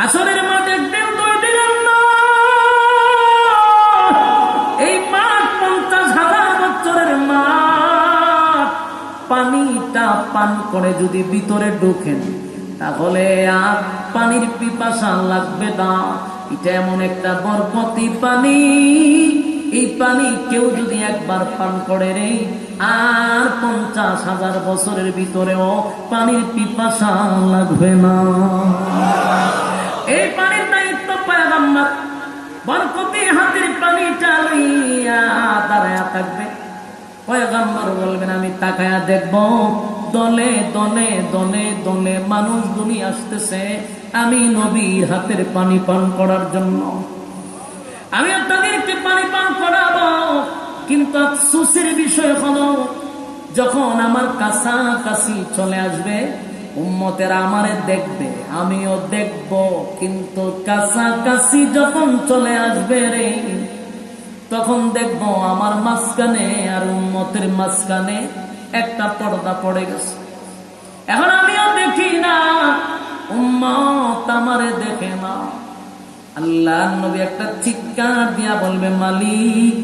আসরের মাঠ একদিন দুই দিনের না এই মাঠ পঞ্চাশ হাজার বছরের মাঠ। পানিটা পান করে যদি ভিতরে ঢোকেন, তাহলে আর পানির পিপাসা লাগবে না। এটা এমন একটা বরপতি পানি। এই পানি কেউ যদি একবার পান করে রে, আর পঞ্চাশ হাজার বছরের ভিতরেও পানির পিপাসা লাগবে না। এই পানির দায়িত্ব পায়গাম্বার বরকতি হাতের পানিটা লইয়া দাঁড়ায়া থাকবে। পয়গাম্বর বলবেন, আমি তাকায়া দেখব। দলে দলে দলে দলে মানুষ দুনি আসতেছে। আমি নবীর হাতের পানি পান করার জন্য। আমি তাদেরকে পানি পান করাবো। কিন্তু আফসোসের বিষয় হলো, যখন আমার কাছাকাছি চলে আসবে উম্মতেরা আমারে দেখবে, আমিও দেখব। কিন্তু কাছাকাছি যখন চলে আসবে রে, তখন দেখব আমার মাঝখানে আর উন্মতের মাঝখানে একটা পর্দা পড়ে গেছে। এখন আমিও দেখি না, উম্মত আমারে দেখে না। আল্লাহ নবী একটা চিৎকার দিয়া বলবে, মালিক,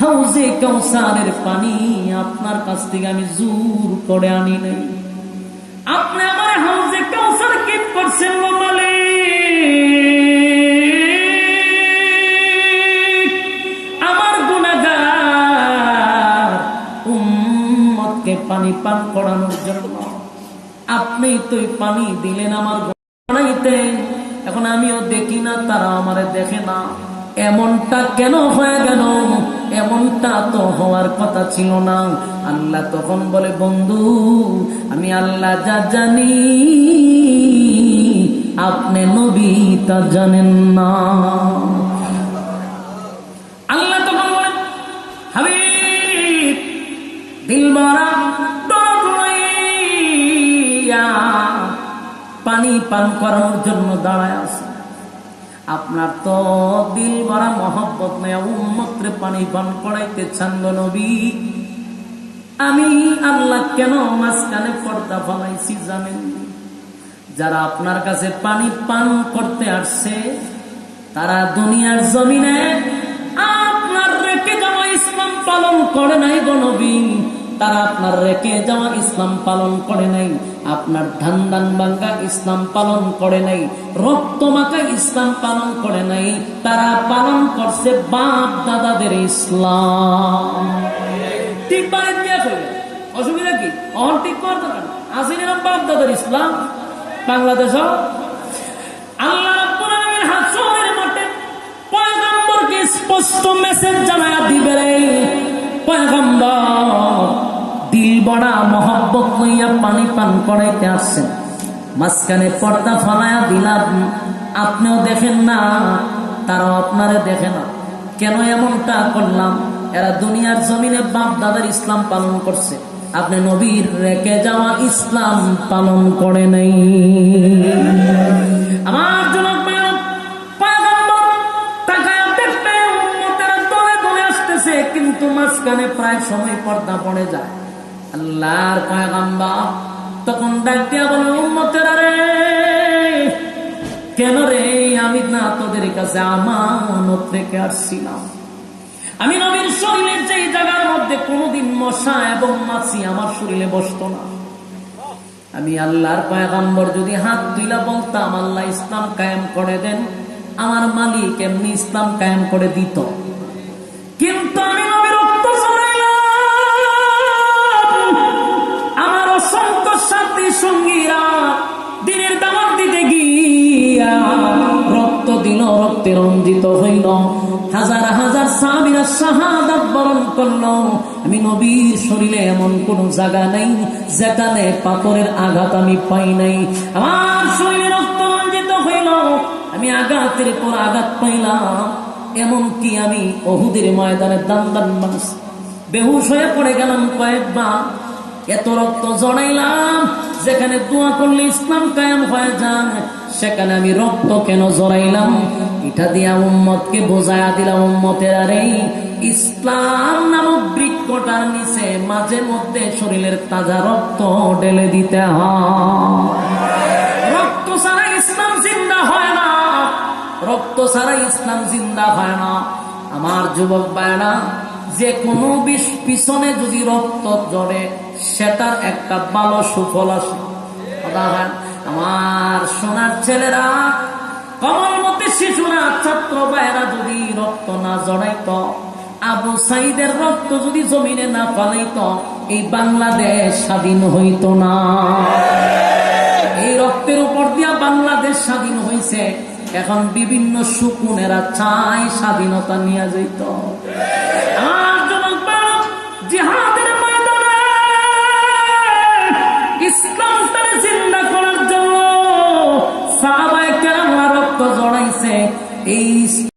হাউজে কৌসারের পানি আপনার কাছ থেকে আমি জোর করে আনি নাই। আপনি আমার হাউজে কৌসার কি করছেন গো মালিক। আমার গুণাগার উম্মতকে পানি পান করানোর জন্য। আপনি তো পানি দিলেন আমার বানাইতে এখন আমিও দেখি না তারা আমারে দেখে না। এমনটা কেন হয়ে গেল? এমনটা তো হওয়ার কথা ছিল না। আল্লাহ তখন বলে, বন্ধু, আমি আল্লাহ যা জানি, আপনি নবী তা জানেন না। আল্লাহ তখন বলেন হাবিব, দিল পানি পান করানোর জন্য দাঁড়ায় আছে। আপনার তো দিল ভরা মহব্বত নেয়া উন্মত্রে পানি পান করাইতে ছান্দ নবী। আমি আল্লাহ কেন মাঝখানে পর্দা ফলাইছি জানেন? যারা আপনার কাছে পানি পান করতে আসছে, তারা দুনিয়ার জমিনে আপনার রেখে যাওয়া ইসলাম পালন করে নাই গণবী তারা আপনার রেখে যাওয়া ইসলাম পালন করে নাই, আপনার ধান দান বাঙ্গা ইসলাম পালন করে নাই, রক্ত মাখা ইসলাম পালন করে নাই, তারা পালন করছে বাপ দাদাদের ইসলাম। ঠিক ফেলে অসুবিধা কি? অহন ঠিক করতে পারে আসেনি বাপ দাদার ইসলাম, বাংলাদেশ আল্লাহ স্পষ্ট মেসেজ জানায়া দিবে পয়গম্বর। দিল বড়া মহব্বত লইয়া পানি পান করাইতে আসছেন। মাঝখানে পর্দা ফলায়া দিলাম, আপনিও দেখেন না, তারাও আপনারে দেখে না। কেন এমনটা করলাম? এরা দুনিয়ার জমিনে বাপ দাদার ইসলাম পালন করছে। আপনি নবীর রেখে যাওয়া ইসলাম পালন করে নাই। আমার জনক কিন্তু মাঝখানে প্রায় সময় পর্দা পড়ে যায়। আল্লাহর তখন রে, কেন রে আমি না তোদের কাছে আমানত রেখে আসছিলাম? আমি নবীর শরীরের যে জায়গার মধ্যে কোনোদিন মশা এবং মাছি আমার শরীরে বসতো না। আমি আল্লাহর পয়গাম্বর যদি হাত দিলা বলতাম, আল্লাহ ইসলাম কায়েম করে দেন, আমার মালিক এমনি ইসলাম কায়েম করে দিত। রক্তে হইল। হাজার হাজার সাহাবিরা শাহাদাত বরণ করল। আমি নবীর শরীরে এমন কোন জায়গা নেই, যেখানে পাথরের আঘাত আমি পাই নাই। আমার শরীরে রক্ত রঞ্জিত হইল। আমি আঘাতের পর আঘাত পাইলাম। এমন কি আমি অহুদের ময়দানে দান দান মানুষ বেহুশ হয়ে পড়ে গেলাম কয়েকবার। এত রক্ত জড়াইলাম, যেখানে দোয়া করলে ইসলাম কায়াম হয়ে যান সেখানে আমি রক্ত কেন জড়াইলাম? এটা দিয়া উম্মতকে বোঝায়া দিলাম, উম্মতের আরে, ইসলাম নামক বৃক্ষটার নিচে মাঝে মধ্যে শরীরের তাজা রক্ত ঢেলে দিতে হয়। রক্ত ছাড়া ইসলাম জিন্দা হয় রক্ত ছাড়া ইসলাম জিন্দা হয় না। আমার যুবক ভাইরা যে কোনো বিষ পিছনে যদি রক্ত জড়ে, সেটার একটা ভালো সুফল আসে। হয়? আমার সোনার ছেলেরা কমলমতি শিশুরা, ছাত্র ভাইরা যদি রক্ত না জড়াইত, আবু সাইদের রক্ত যদি জমিনে না পালাইত, এই বাংলাদেশ স্বাধীন হইত না। এই রক্তের উপর দিয়া বাংলাদেশ স্বাধীন হয়েছে এখন বিভিন্ন সুকুনেরা চায় স্বাধীনতা নিয়ে যেত করার